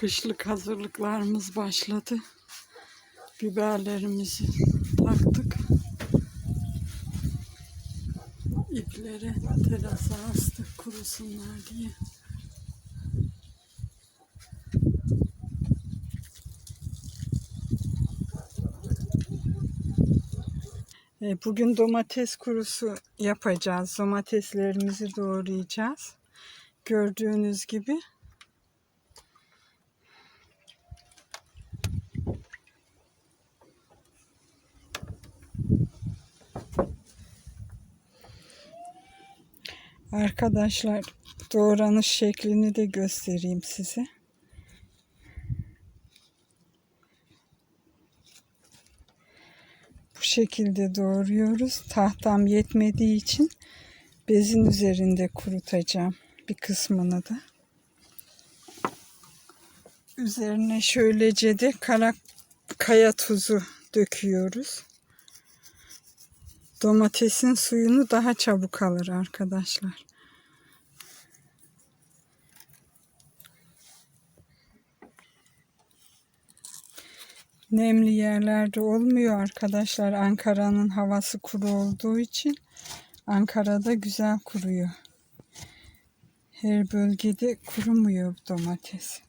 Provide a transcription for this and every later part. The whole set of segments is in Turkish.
Kışlık hazırlıklarımız başladı. Biberlerimizi taktık. İpleri terasa astık kurusunlar diye. E, Bugün domates kurusu yapacağız. Domateslerimizi doğrayacağız. Gördüğünüz gibi. Arkadaşlar doğranış şeklini de göstereyim size. Bu şekilde doğruyoruz. Tahtam yetmediği için bezin üzerinde kurutacağım bir kısmını da. Üzerine şöylece de kara kaya tuzu döküyoruz. Domatesin suyunu daha çabuk alır arkadaşlar. Nemli yerlerde olmuyor arkadaşlar. Ankara'nın havası kuru olduğu için Ankara'da güzel kuruyor. Her bölgede kurumuyor domates.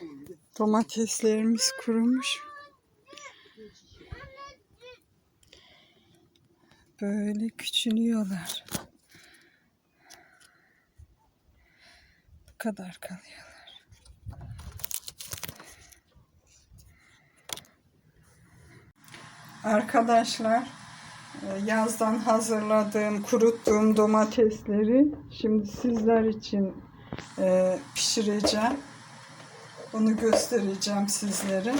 Yani. Domateslerimiz kurumuş. Böyle küçülüyorlar. Bu kadar kalıyorlar. Arkadaşlar e, yazdan hazırladığım, kuruttuğum domatesleri şimdi sizler için e, pişireceğim. Onu göstereceğim sizlere.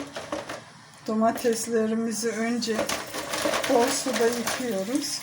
Domateslerimizi önce bol suda yıkıyoruz.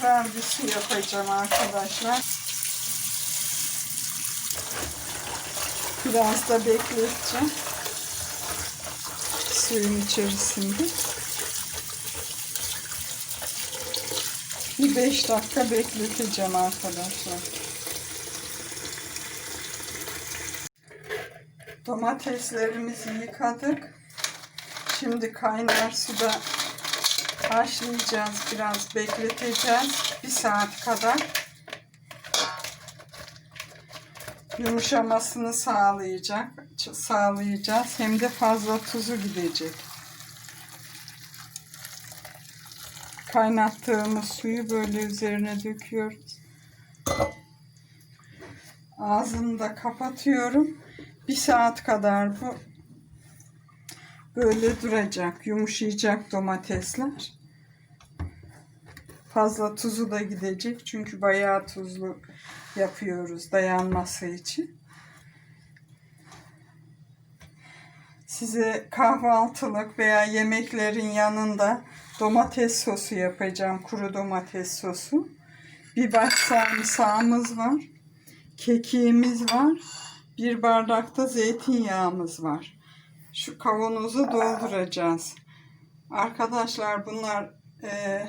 Tekrar bir su yapacağım arkadaşlar. Biraz da bekleteceğim. Suyun içerisinde. Bir 5 dakika bekleteceğim arkadaşlar. Domateslerimizi yıkadık. Şimdi kaynar suda haşlayacağız. Biraz bekleteceğiz. Bir saat kadar. Yumuşamasını sağlayacak, sağlayacağız. Hem de fazla tuzu gidecek. Kaynattığımız suyu böyle üzerine döküyoruz. Ağzını da kapatıyorum. Bir saat kadar bu böyle duracak. Yumuşayacak domatesler. Fazla tuzu da gidecek. Çünkü bayağı tuzlu yapıyoruz dayanması için. Size kahvaltılık veya yemeklerin yanında domates sosu yapacağım. Kuru domates sosu. Bir baş sarımsağımız var. Kekiğimiz var. Bir bardakta zeytinyağımız var. Şu kavanozu dolduracağız. Arkadaşlar bunlar e,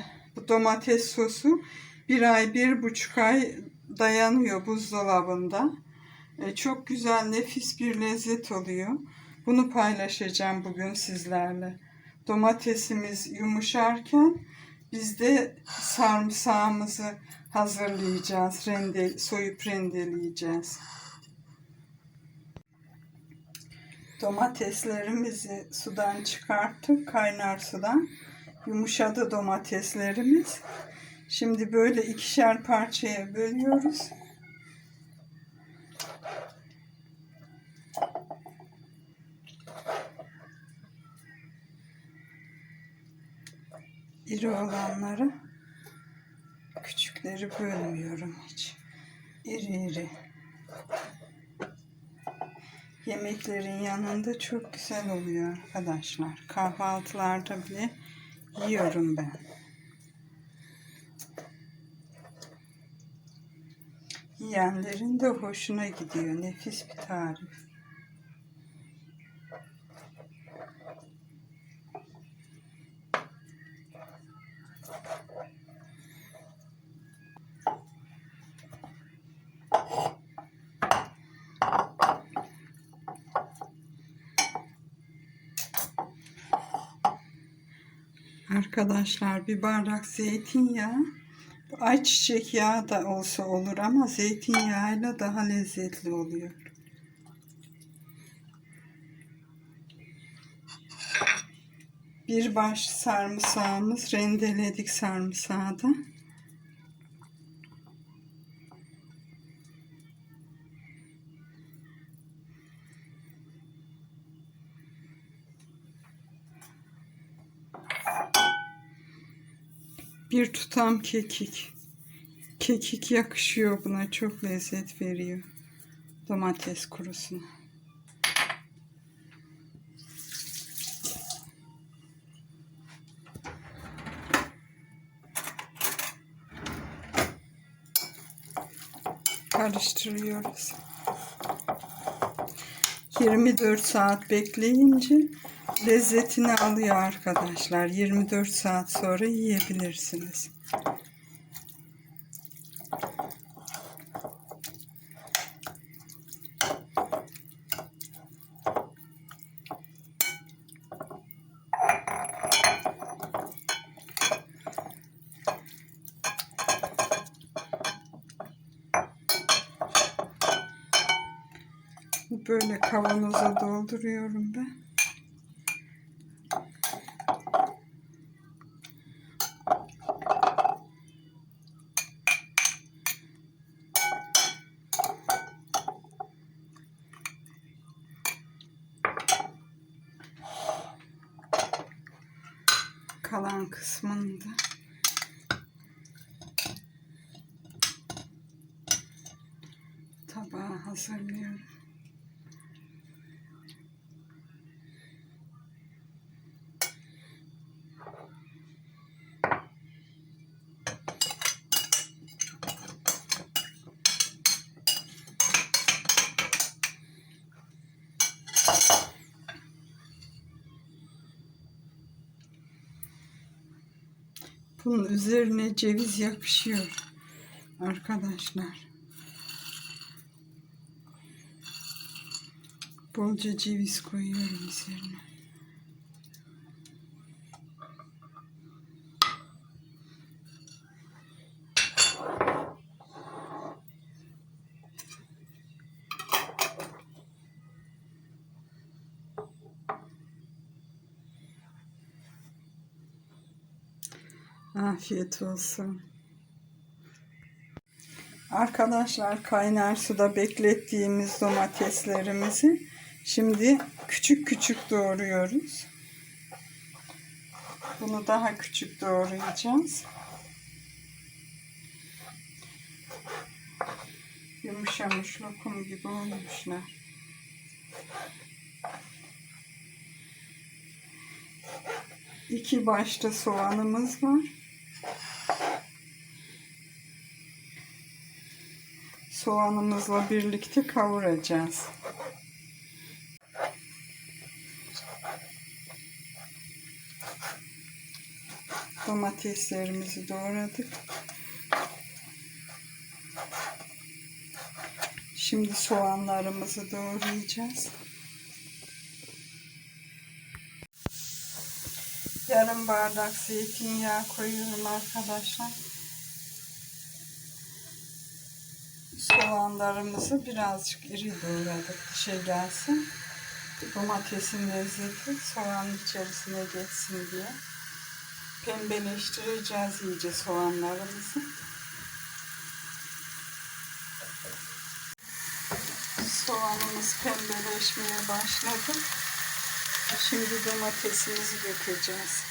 domates sosu bir ay, bir buçuk ay dayanıyor buzdolabında. E, çok güzel, nefis bir lezzet oluyor. Bunu paylaşacağım bugün sizlerle. Domatesimiz yumuşarken biz de sarımsağımızı hazırlayacağız. Rende, soyup rendeleyeceğiz. Domateslerimizi sudan çıkarttık, kaynar sudan. Yumuşadı domateslerimiz. Şimdi böyle ikişer parçaya bölüyoruz. İri olanları küçükleri bölmüyorum hiç. İri iri. Yemeklerin yanında çok güzel oluyor arkadaşlar. Kahvaltılarda bile yiyorum ben. Yiyenlerin de hoşuna gidiyor. Nefis bir tarif. Arkadaşlar bir bardak zeytinyağı. Ayçiçek yağı da olsa olur ama zeytinyağıyla daha lezzetli oluyor. Bir baş sarımsağımız rendeledik sarımsağı da. Bir tutam kekik. Kekik yakışıyor buna. Çok lezzet veriyor. Domates kurusuna. Karıştırıyoruz. 24 saat bekleyince lezzetini alıyor arkadaşlar. 24 saat sonra yiyebilirsiniz. Böyle kavanoza dolduruyorum ben. Kalan kısmını da tabağa hazırlıyorum. Bunun üzerine ceviz yakışıyor arkadaşlar. Bolca ceviz koyuyorum üzerine. Afiyet olsun. Arkadaşlar kaynar suda beklettiğimiz domateslerimizi şimdi küçük küçük doğruyoruz. Bunu daha küçük doğrayacağız. Yumuşamış lokum gibi olmuşlar. İki başta soğanımız var. Soğanımızla birlikte kavuracağız. Domateslerimizi doğradık. Şimdi soğanlarımızı doğrayacağız. Yarım bardak zeytinyağı koyuyorum arkadaşlar. Soğanlarımızı birazcık iri doğradık dişe gelsin. Domatesin lezzeti soğanın içerisine geçsin diye. Pembeleştireceğiz iyice soğanlarımızı. Soğanımız pembeleşmeye başladı. Şimdi domatesimizi dökeceğiz.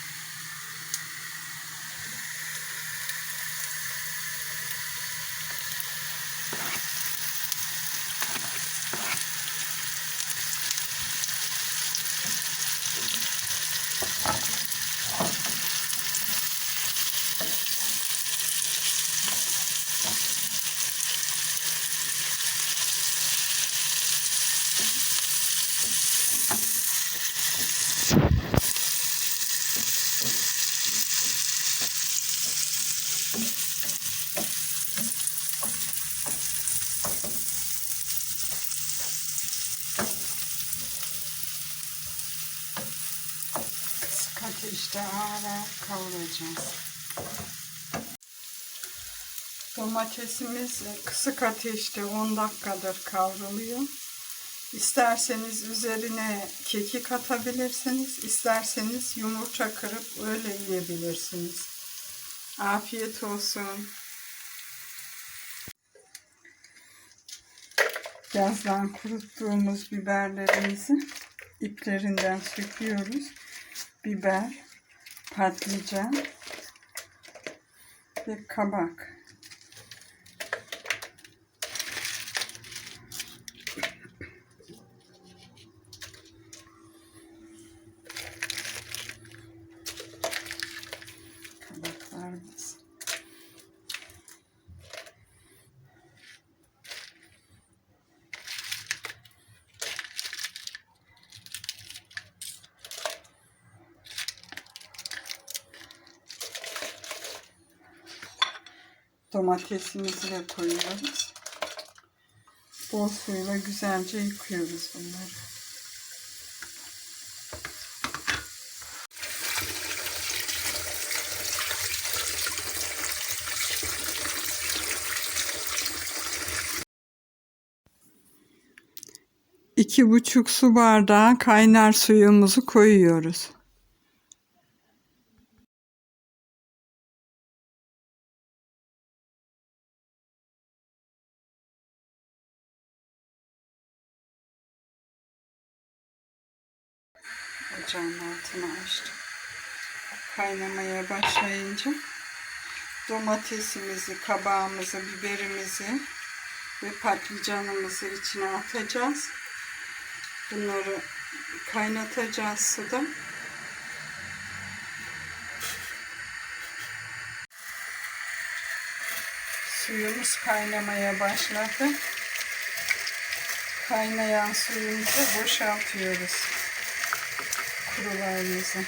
Kısık ateşte ağır ağır kavuracağız. Domatesimiz kısık ateşte 10 dakikadır kavruluyor. İsterseniz üzerine kekik atabilirsiniz. isterseniz yumurta kırıp öyle yiyebilirsiniz. Afiyet olsun. Yazdan kuruttuğumuz biberlerimizi iplerinden söküyoruz. Biber, patlıcan ve kabak. Domatesimizi de koyuyoruz. Bol suyla güzelce yıkıyoruz bunları. İki buçuk su bardağı kaynar suyumuzu koyuyoruz. Kaynamaya başlayınca domatesimizi, kabağımızı, biberimizi ve patlıcanımızı içine atacağız. Bunları kaynatacağız suda. Suyumuz kaynamaya başladı. Kaynayan suyumuzu boşaltıyoruz kurularımızı.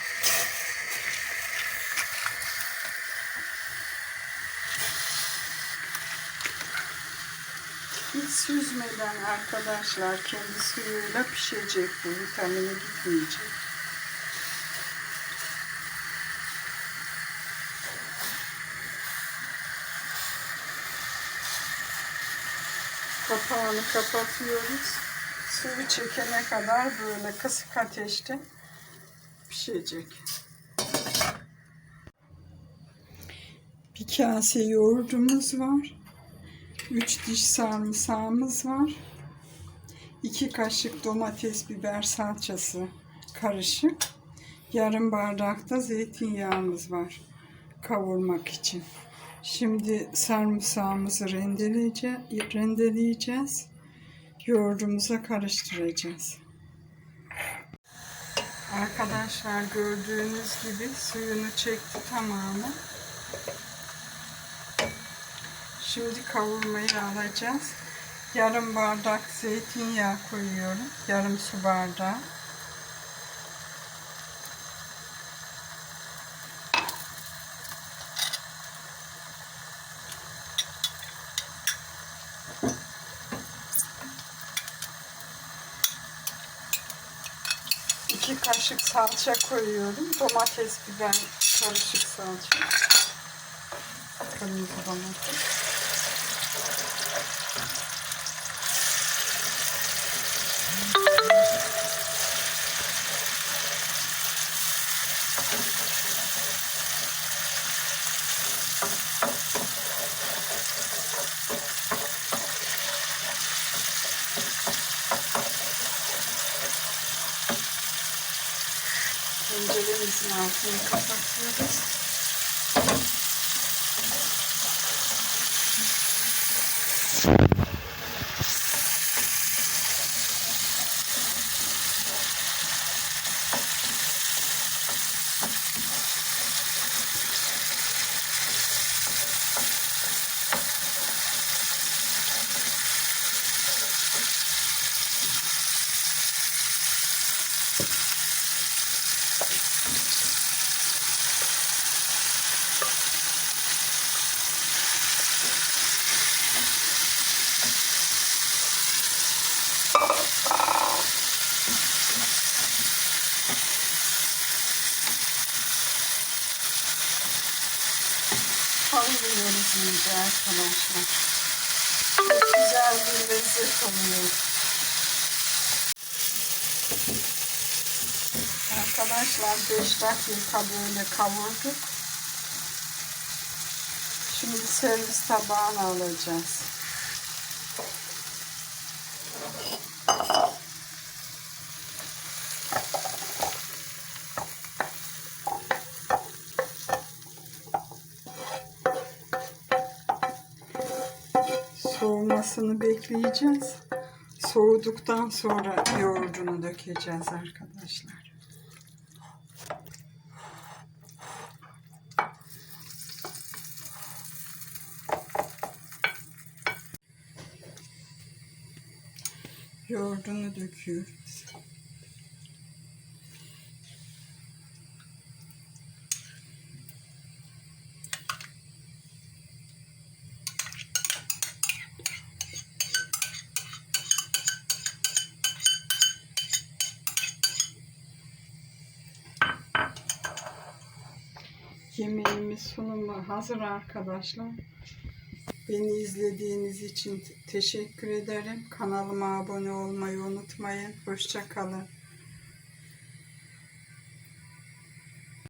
Hiç süzmeden arkadaşlar kendi suyuyla pişecek bu vitamini gitmeyecek. Kapağını kapatıyoruz. Suyu çekene kadar böyle kısık ateşte pişecek. Bir kase yoğurdumuz var. 3 diş sarımsağımız var. 2 kaşık domates biber salçası karışık. Yarım bardak da zeytinyağımız var kavurmak için. Şimdi sarımsağımızı rendeleyeceğiz. Yoğurdumuza karıştıracağız. Arkadaşlar gördüğünüz gibi suyunu çekti tamamı. Şimdi kavurmayı alacağız. Yarım bardak zeytinyağı koyuyorum. Yarım su bardağı. İki kaşık salça koyuyorum. Domates, biber, karışık salça. Kırmızı domates. Tenceremizin altını kapatıyoruz. Kavuruyoruz iyice arkadaşlar. Çok güzel bir lezzet oluyor. Arkadaşlar 5 dakika böyle kavurduk. Şimdi servis tabağına alacağız. Bekleyeceğiz. Soğuduktan sonra yoğurdunu dökeceğiz arkadaşlar. Yoğurdunu döküyoruz. Sunumu hazır arkadaşlar. Beni izlediğiniz için te- teşekkür ederim. Kanalıma abone olmayı unutmayın. Hoşça kalın.